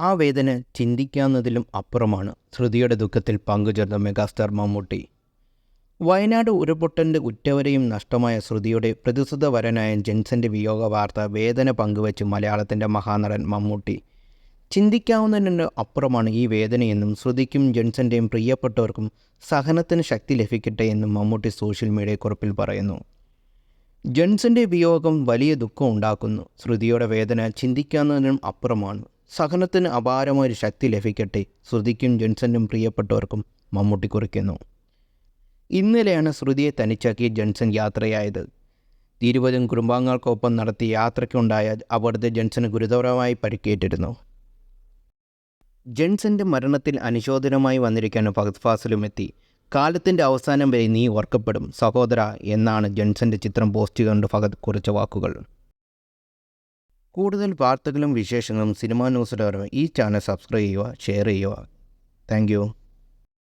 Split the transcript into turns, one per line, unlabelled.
ആ വേദന ചിന്തിക്കാവുന്നതിലും അപ്പുറമാണ് ശ്രുതിയുടെ ദുഃഖത്തിൽ പങ്കുചേർന്ന മെഗാസ്റ്റാർ മമ്മൂട്ടി. വയനാട് ഉരുപൊട്ടന്റെ ഉറ്റവരെയും നഷ്ടമായ ശ്രുതിയുടെ പ്രതിസുത വരനായ ജെൻസന്റെ വിയോഗ വാർത്ത വേദന പങ്കുവച്ച് മലയാളത്തിന്റെ മഹാനടൻ മമ്മൂട്ടി. ചിന്തിക്കാവുന്നതിന് അപ്പുറമാണ് ഈ വേദനയെന്നും ശ്രുതിക്കും ജെൻസന്റെയും പ്രിയപ്പെട്ടവർക്കും സഹനത്തിന് ശക്തി ലഭിക്കട്ടെ എന്നും മമ്മൂട്ടി സോഷ്യൽ മീഡിയ കുറിപ്പിൽ പറയുന്നു. ജെൻസന്റെ വിയോഗം വലിയ ദുഃഖം ഉണ്ടാക്കുന്നു. ശ്രുതിയുടെ വേദന ചിന്തിക്കാവുന്നതിനും അപ്പുറമാണ് സഹനത്തിന് അപാരമായൊരു ശക്തി ലഭിക്കട്ടെ ശ്രുതിക്കും ജെൻസനും പ്രിയപ്പെട്ടവർക്കും മമ്മൂട്ടി കുറിക്കുന്നു. ഇന്നലെയാണ് ശ്രുതിയെ തനിച്ചാക്കി ജെൻസൻ യാത്രയായത്. ഇരുപതും കുടുംബാംഗങ്ങൾക്കൊപ്പം നടത്തിയ യാത്രയ്ക്കുണ്ടായ അപകടത്തിൽ ജെൻസന് ഗുരുതരമായി പരിക്കേറ്റിരുന്നു. ജെൻസന്റെ മരണത്തിൽ അനുശോചനമായി വന്നിരിക്കാൻ ഫഹദ് ഫാസിലും എത്തി. കാലത്തിന്റെ അവസാനം വരെ നീ ഓർക്കപ്പെടും സഹോദര എന്നാണ് ജെൻസന്റെ ചിത്രം പോസ്റ്റ് ചെയ്തുകൊണ്ട് ഫഹദ് കുറിച്ച വാക്കുകൾ. കൂടുതൽ വാർത്തകളും വിശേഷങ്ങളും സിനിമാ ന്യൂസിലും ഈ ചാനൽ സബ്സ്ക്രൈബ് ചെയ്യുക ഷെയർ ചെയ്യുക. താങ്ക്